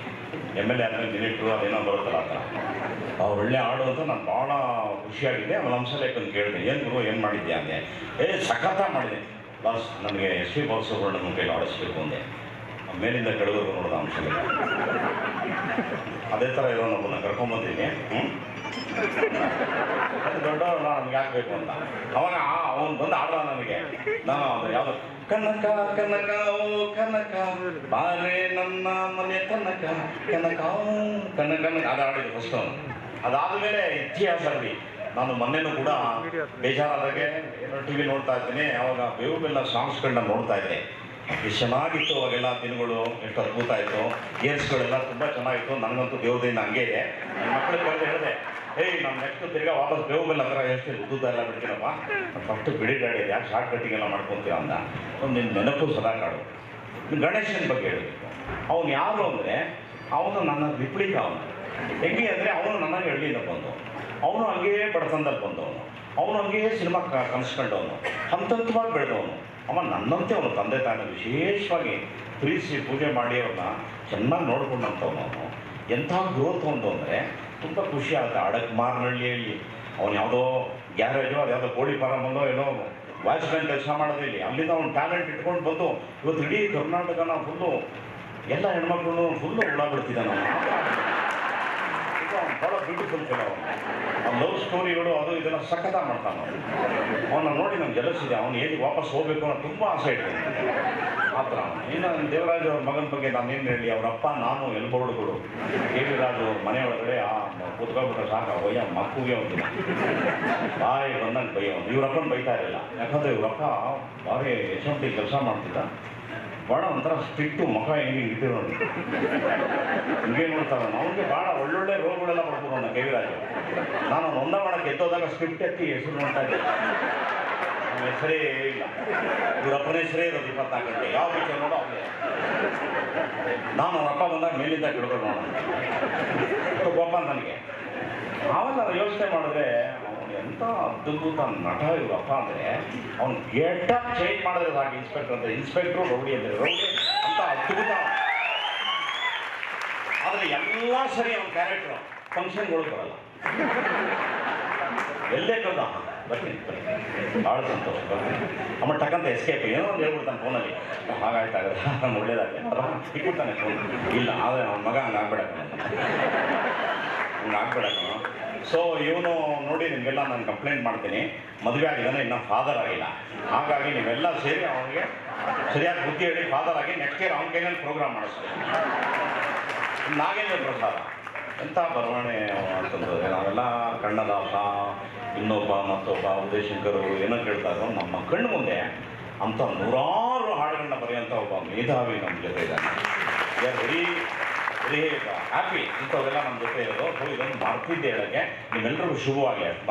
ಎಂ ಎಲ್ ಎ ಆದಮೇಲೆ ಮಿನಿಟ್ರು ಅದೇನೋ ಬರುತ್ತಲ್ಲ ಆ ಥರ. ಅವ್ರು ಒಳ್ಳೆ ಹಾಡು ಅಂತ ನಾನು ಭಾಳ ಖುಷಿಯಾಗಿದ್ದೆ. ಆಮೇಲೆ ಅಂಶಲೇಖನ್ ಕೇಳಿದೆ, ಏನು ಗುರು, ಏನು ಮಾಡಿದ್ದೆ ಅಂದೆ. ಏ ಸಖತ್ತ ಮಾಡಿದೆ. ಬಸ್ ನನಗೆ ಎಸ್ ವಿ ಬಾಲಸುಬ್ರಹ್ಮಣ್ಯ ನಮ್ಮ ಕೈಲಿ ಆಡಿಸ್ಬೇಕು ಅಂದೆ. ಮೇಲಿಂದ ಕೆಳಗೋದು ನೋಡೋದು ಅಂಶಲೇಖ ಅದೇ ಥರ ಇರೋ ನಮ್ಮನ್ನ ಕರ್ಕೊಂಬಂದಿದ್ದೀನಿ ಹ್ಞೂ ದೊಡ್ಡವ್ರು ನಮ್ಗೆ ಹಾಕ್ಬೇಕು ಬೇಕು ಅಂತ ಅವಾಗ ಅವನು ಬಂದು ಆಡ ನನಗೆ ನಾನು ಅವನು ಯಾವ್ದು? ಕನಕ ಕನಕ, ಓ, ಕನಕ, ಬಾರೆ ನನ್ನ ಮನೆ ಕನಕ ಕನಕ ಕನಕ ಅದು ಆಡಿದ್ರು ಫಸ್ಟ್ ಅವನು. ಅದಾದಮೇಲೆ ಇತಿಹಾಸ ಅಲ್ಲಿ ನಾನು ಮೊನ್ನೆನೂ ಕೂಡ ಬೇಜಾರಾದಾಗೆ ಟಿ ವಿ ನೋಡ್ತಾ ಇದ್ದೀನಿ. ಅವಾಗ ಬೇವು ಬೆಲ್ಲ ಸಾಂಗ್ಸ್ಗಳನ್ನ ನೋಡ್ತಾ ಇದ್ದೆ. ಎಷ್ಟು ಚೆನ್ನಾಗಿತ್ತು ಅವಾಗೆಲ್ಲ ದಿನಗಳು, ಎಷ್ಟು ಅದ್ಭುತ ಆಯಿತು. ಗೇಮ್ಸ್ಗಳೆಲ್ಲ ತುಂಬ ಚೆನ್ನಾಗಿತ್ತು. ನನಗಂತೂ ದೇವದಿಂದ ಹಂಗೆ ಇದೆ. ನನ್ನ ಮಕ್ಕಳಿಗೆ ಕರೆದು ಹೇಳಿದೆ ಏಯ್ ನಮ್ಮ ನೆಕ್ಸ್ಟ್ ತಿರ್ಗಾ ವಾಪಸ್ ಬೇವು ಬೆಲ್ಲ ಹತ್ರ ಎಷ್ಟು ಉದ್ದುದ ಎಲ್ಲ ಬಿಡ್ತೀನಪ್ಪ. ಫಸ್ಟ್ ಬಿಡಿ ಗಾಡಿ ಯಾಕೆ ಶಾರ್ಟ್ ಕಟ್ಟಿಂಗ್ ಎಲ್ಲ ಮಾಡ್ಕೊತೀರ ಅಂದ ಒಂದು ನಿನ್ನ ನೆನಪು ಸದಾ ಕಾಡು. ಗಣೇಶನ ಬಗ್ಗೆ ಹೇಳಬೇಕು ಅವನು ಯಾರು ಅಂದರೆ, ಅವನು ನನ್ನ ವಿಪರೀತ ಅವನು. ಹೆಂಗೆ ಅಂದರೆ, ಅವನು ನನಗೆ ಹಳ್ಳಿಯಿಂದ ಬಂದು ಅವನು ಹಂಗೇ ಬಡತನದಲ್ಲಿ ಬಂದವನು. ಅವನು ಹಂಗೇ ಸಿನಿಮಾ ಕನಸ್ಕೊಂಡವನು. ಹಂತ ಹಂತವಾಗಿ ಬೆಳೆದವನು. ಅವ ನನ್ನಂತೆ ಅವನು ತಂದೆ ತಾಯಿನ ವಿಶೇಷವಾಗಿ ಪ್ರೀತಿಸಿ ಪೂಜೆ ಮಾಡಿ ಅವನ್ನ ಚೆನ್ನಾಗಿ ನೋಡ್ಕೊಂಡಂಥವನು ಅವನು ಎಂಥ ಗ್ರೋತ್ ಒಂದು ಅಂದರೆ ತುಂಬ ಖುಷಿ ಆಗುತ್ತೆ. ಅಡಕ್ ಮಾರನಹಳ್ಳಿಯಲ್ಲಿ ಅವನು ಯಾವುದೋ ಗ್ಯಾರೇಜೋ, ಅದು ಯಾವುದೋ ಕೋಳಿ ಬಂದೋ ಏನೋ ವಾಚ್ಮ್ಯಾನ್ ಕೆಲಸ ಮಾಡೋದಿಲ್ಲ ಅಲ್ಲಿಂದ ಅವ್ನು ಟ್ಯಾಲೆಂಟ್ ಇಟ್ಕೊಂಡು ಬಂದು ಇವತ್ತು ಇಡೀ ಕರ್ನಾಟಕನ ಫುಲ್ಲು ಎಲ್ಲ ಹೆಣ್ಮಕ್ಳು ಫುಲ್ಲು ಉಳ ಬಿಡ್ತಿದ್ದಾನೆ ಅವನು. ಭಾಳ ಬ್ಯೂಟಿಫುಲ್ ಫಿಲ್ ಅವನು. ಆ ಲವ್ ಸ್ಟೋರಿಗಳು ಅದು ಇದೆಲ್ಲ ಸಖತ ಮಾಡ್ತಾನೆ ಅವನು. ನೋಡಿ ನಂಗೆ ಜಲಸಿದೆ ಅವನು ಹೇಗೆ ವಾಪಸ್ ಹೋಗ್ಬೇಕು ಅನ್ನೋ ತುಂಬ ಆಸೆ ಇರ್ತೇನೆ ಆ ಏನು ದೇವರಾಜ್ ಅವ್ರ ಮಗನ ಬಗ್ಗೆ ನಾನು ಏನು ಹೇಳಿ, ಅವರಪ್ಪ, ನಾನು ಎಲ್ಬೋರ್ಡ್ಗಳು ಕೆ ರಾಜು ಅವ್ರ ಮನೆ ಒಳಗಡೆ, ಆ ಕೂತ್ಕೊಂಡ್ಬಿಟ್ರೆ ಸಾಕು ಅವಯ್ಯ ಮಕ್ಕಳಿಗೆ ಒಂದು. ಬಾಯಿ ಬಂದಂಗೆ ಬೈಯೋನು ಇವ್ರಪ್ಪನ ಬೈತಾ ಇರಲಿಲ್ಲ. ಯಾಕಂದರೆ ಇವ್ರಪ್ಪ ಬಾರಿ ಯಶವಂತಿ ಕೆಲಸ ಮಾಡ್ತಿದ್ದ. ಭಾಳ ಒಂಥರ ಸ್ಟ್ರಿಕ್ಟು, ಮುಖ ಹೆಂಗೆ ಇಟ್ಟಿರೋ ಅಂತ ಹಿಂಗೆ ನೋಡ್ತಾವೆ ಅವನಿಗೆ ಭಾಳ ಒಳ್ಳೊಳ್ಳೆ ರೋಗಗಳೆಲ್ಲ ಮಾಡ್ಬೋದು ಕೆ ವಿ ರಾಜು ನಾನು ಒಂದ ಮಾಡಕ್ಕೆ ಎದ್ದೋದಾಗ ಸ್ಟ್ರಿಕ್ಟ್ ಎತ್ತಿ ಹೆಸರು ನೋಡ್ತಾ ಇದ್ದೆ. ಅವನ ಹೆಸರೇ ಇಲ್ಲ ಇವ್ರಪ್ಪನ ಹೆಸರೇ ಇರೋದು ಇಪ್ಪತ್ನಾಲ್ಕು ಗಂಟೆ ಯಾವ ಪಿಕ್ಚರ್ ನೋಡೋ ನಾನು ಅವ್ರ ಅಪ್ಪ ಬಂದಾಗ ಮೇಲಿಂದ ಕೆಳಗಡೆ ನೋಡೋಣ ಗೊಪ್ಪ ನನಗೆ ಆವಾಗ ಯೋಚನೆ ಮಾಡಿದ್ರೆ ಎಂಥ ಅದ್ಭುತ ನಟ ಇವ್ರಪ್ಪ ಅಂದರೆ ಅವ್ನು ಗೆಟ್ಟ ಚೇಂಜ್ ಮಾಡಿದ್ರೆ ಸಾಕು ಇನ್ಸ್ಪೆಕ್ಟರ್ ಅಂದರೆ ಇನ್ಸ್ಪೆಕ್ಟ್ರು ರೌಡಿ ಅಂದರೆ ರೌಡಿ ಅಂತ ಅದ್ಭುತ ಆದರೆ ಎಲ್ಲ ಸರಿ ಅವ್ನ ಕ್ಯಾರೆಕ್ಟ್ರು ಫಂಕ್ಷನ್ಗಳು ಬರಲ್ಲ ಎಲ್ಲೇ ಕಳ್ದ ಬರ್ತೀನಿ ಭಾಳ ಸಂತೋಷ, ಬರ್ತೀನಿ. ಅಮ್ಮ ಟಕ್ಕಂತ ಎಸ್ಕೇಪ್ ಏನೋ ಒಂದು ಹೇಳ್ಬಿಡ್ತಾನೆ ಫೋನಲ್ಲಿ. ಹಾಗಾಯ್ತಾಗಲ್ಲ ನಮ್ಮ ಒಳ್ಳೇದಾಗಲಿ. ಇಟ್ಬಿಡ್ತಾನೆ ಫೋನ್ ಇಲ್ಲ, ಆದರೆ ಅವನ ಮಗ ಹಂಗೆ ಆಗ್ಬೇಡಕ್ಕ ಹಂಗೆ ಆಗ್ಬೇಡಕ್ಕ ಸೊ ಇವನು ನೋಡಿ, ನಿಮಗೆಲ್ಲ ನಾನು ಕಂಪ್ಲೇಂಟ್ ಮಾಡ್ತೀನಿ. ಮದುವೆ ಆಗಿದ್ದಾನೆ, ಇನ್ನೂ ಫಾದರ್ ಆಗಿಲ್ಲ. ಹಾಗಾಗಿ ನೀವೆಲ್ಲ ಸೇರಿ ಅವನಿಗೆ ಸರಿಯಾಗಿ ಬುದ್ಧಿ ಹೇಳಿ ಫಾದರ್ ಆಗಿ ನೆಕ್ಸ್ಟ್ ಇಯರ್ ಅವನ ಕೈಯಲ್ಲಿ ಪ್ರೋಗ್ರಾಮ್ ಮಾಡಿಸ್ಬೇಕು. ನಾಗೇಂದ್ರ ಪ್ರಸಾದ. ಎಂಥ ಬರವಣೆ ಅಂತಂದ್ರೆ ನಾವೆಲ್ಲ ಕಣ್ಣದಾಸ ಇನ್ನೊಬ್ಬ ಮತ್ತೊಬ್ಬ ಉದಯಶಂಕರು ಏನೋ ಕೇಳ್ತಾರೋ ನಮ್ಮ ಕಣ್ಣು ಮುಂದೆ ಅಂಥ ನೂರಾರು ಹಾಡುಗಳನ್ನ ಬರೆಯುವಂಥ ಒಬ್ಬ ಮೇಧಾವಿ ನಮ್ಮ ಜೊತೆ ಇದ್ದಾನೆ. ವೆರಿ ವೆರಿ ಹ್ಯಾಪಿ ಇಂಥವೆಲ್ಲ ನಮ್ಮ ಜೊತೆ ಇರೋದು. ಇದೊಂದು ಮಾಡ್ತಿದ್ದೆ ಹೇಳೋಕ್ಕೆ. ನಿಮ್ಮೆಲ್ಲರಿಗೂ ಶುಭವಾಗಿ ಅಂತ